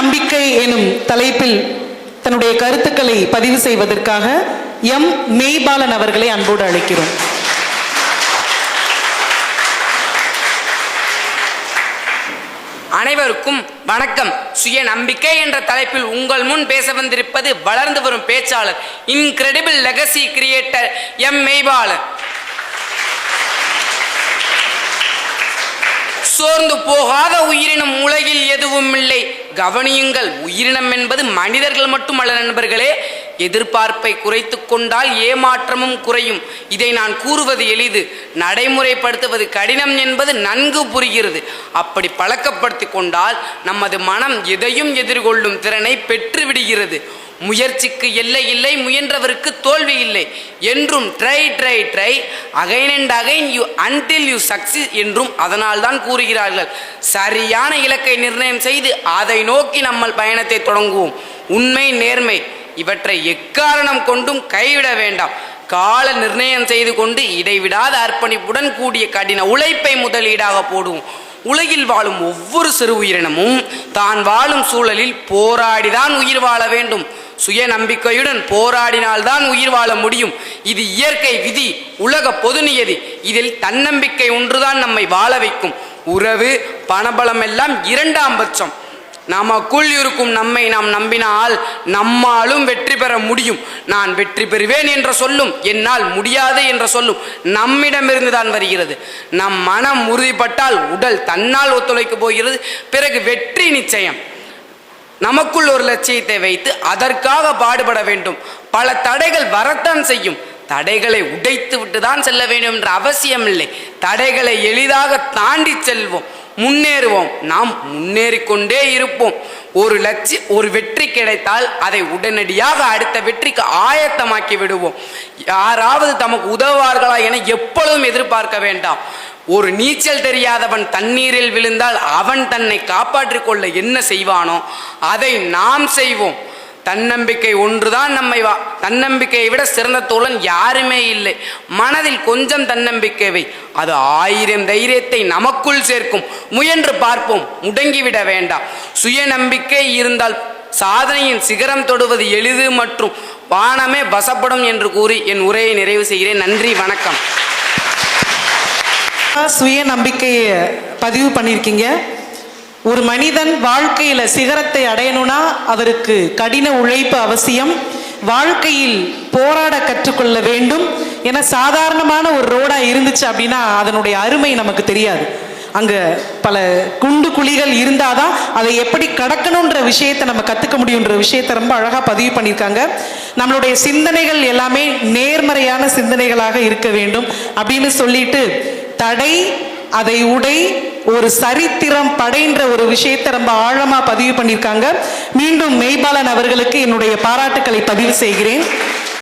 நம்பிக்கை எனும் தலைப்பில் தன்னுடைய கருத்துக்களை பதிவு செய்வதற்காக எம் மெய்பாலன் அவர்களை அன்போடு அழைக்கிறோம். அனைவருக்கும் வணக்கம். சுய நம்பிக்கை என்ற தலைப்பில் உங்கள் முன் பேச வந்திருப்பது வளர்ந்து வரும் பேச்சாளர் incredible legacy creator M Meipalan. சோர்ந்து போகாத உயிரினம் உலகில் எதுவும் இல்லை. கவனியுங்கள். உயிரினம் என்பது மனிதர்கள் மட்டுமல்ல நண்பர்களே. எதிர்பார்ப்பை குறைத்து கொண்டால் ஏமாற்றமும் குறையும். இதை நான் கூறுவது எளிது. நடைமுறைப்படுத்துவது கடினம் என்பது நன்கு புரிகிறது. அப்படி பழக்கப்படுத்தி கொண்டால் நமது மனம் எதையும் எதிர்கொள்ளும் திறனை பெற்றுவிடுகிறது. முயற்சிக்கு எல்லை இல்லை முயன்றவருக்கு தோல்வி இல்லை. என்றும் try try try again and again you until you success என்றும் அதனால் தான் கூறுகிறார்கள். சரியான இலக்கை நிர்ணயம் செய்து அதை நோக்கி நம்ம பயணத்தை தொடங்குவோம். உண்மை நேர்மை இவற்றை எக்காரணம் கொண்டும் கைவிட வேண்டாம். கால நிர்ணயம் செய்து கொண்டு இடைவிடாத அர்ப்பணிப்புடன் கூடிய கடின உழைப்பை முதலீடாக போடுவோம் உலகில் வாழும் ஒவ்வொரு சிறு உயிரினமும் தான் வாழும் சூழலில் போராடிதான் உயிர் வாழ வேண்டும். சுய நம்பிக்கையுடன் போராடினால்தான் உயிர் வாழ முடியும். இது இயற்கை விதி உலக பொது நியதி. இதில் தன்னம்பிக்கை ஒன்றுதான் நம்மை வாழ வைக்கும். உறவு பணபலம் எல்லாம் இரண்டாம் பட்சம். நமக்குள் இருக்கும் நம்மை நாம் நம்பினால் நம்மாலும் வெற்றி பெற முடியும். நான் வெற்றி பெறுவேன் என்ற சொல்லும் என்னால் முடியாது என்ற சொல்லும் நம்மிடமிருந்து தான் வருகிறது. நம் மனம் உறுதிப்பட்டால் உடல் தன்னால் ஒத்துழைக்க போகிறது. பிறகு வெற்றி நிச்சயம். நமக்குள் ஒரு லட்சியத்தை வைத்து அதற்காக பாடுபட வேண்டும். பல தடைகள் வரத்தான் செய்யும். தடைகளை உடைத்து விட்டு தான் செல்ல வேண்டும் என்ற அவசியம் இல்லை தடைகளை எளிதாக தாண்டி செல்வோம் முன்னேறுவோம். நாம் முன்னேறிக்கொண்டே இருப்போம். ஒரு லட்சி ஒரு வெற்றி கிடைத்தால் அதை உடனடியாக அடுத்த வெற்றிக்கு ஆயத்தமாக்கி விடுவோம். யாராவது தமக்கு உதவுவார்களா என எப்பொழுதும் எதிர்பார்க்க வேண்டாம். ஒரு நீச்சல் தெரியாதவன் தண்ணீரில் விழுந்தால் அவன் தன்னை காப்பாற்றிக் கொள்ள என்ன செய்வானோ அதை நாம் செய்வோம். தன்னம்பிக்கை ஒன்றுதான் நம்மை வா தன்னம்பிக்கையை விட சிறந்த தோழன் யாருமே இல்லை. மனதில் கொஞ்சம் தன்னம்பிக்கை வை. அது ஆயிரம் தைரியத்தை நமக்குள் சேர்க்கும். முயன்று பார்ப்போம். முடங்கிவிட வேண்டாம். சுயநம்பிக்கை இருந்தால் சாதனையின் சிகரம் தொடுவது எளிது மற்றும் வானமே வசப்படும் என்று கூறி என் உரையை நிறைவு செய்கிறேன். நன்றி. வணக்கம். சுய நம்பிக்கையை பதிவு பண்ணியிருக்கீங்க. ஒரு மனிதன் வாழ்க்கையில சிகரத்தை அடையணும்னா அவருக்கு கடின உழைப்பு அவசியம். வாழ்க்கையில் போராட கற்றுக்கொள்ள வேண்டும். ஏன்னா சாதாரணமான ஒரு ரோடா இருந்துச்சு அப்படின்னா அதனுடைய அருமை நமக்கு தெரியாது. அங்க பல குண்டு குழிகள் இருந்தாதான் அதை எப்படி கடக்கணுன்ற விஷயத்தை நம்ம கத்துக்க முடியுன்ற விஷயத்தை ரொம்ப அழகா பதிவு பண்ணியிருக்காங்க. நம்மளுடைய சிந்தனைகள் எல்லாமே நேர்மறையான சிந்தனைகளாக இருக்க வேண்டும் அப்படின்னு சொல்லிட்டு தடை அதை உடை ஒரு சரித்திரம் படைன்ற ஒரு விஷயத்தை ரொம்ப ஆழமாக பதிவு பண்ணியிருக்காங்க. மீண்டும் மெய்பாலன் அவர்களுக்கு என்னுடைய பாராட்டுக்களை பதிவு செய்கிறேன்.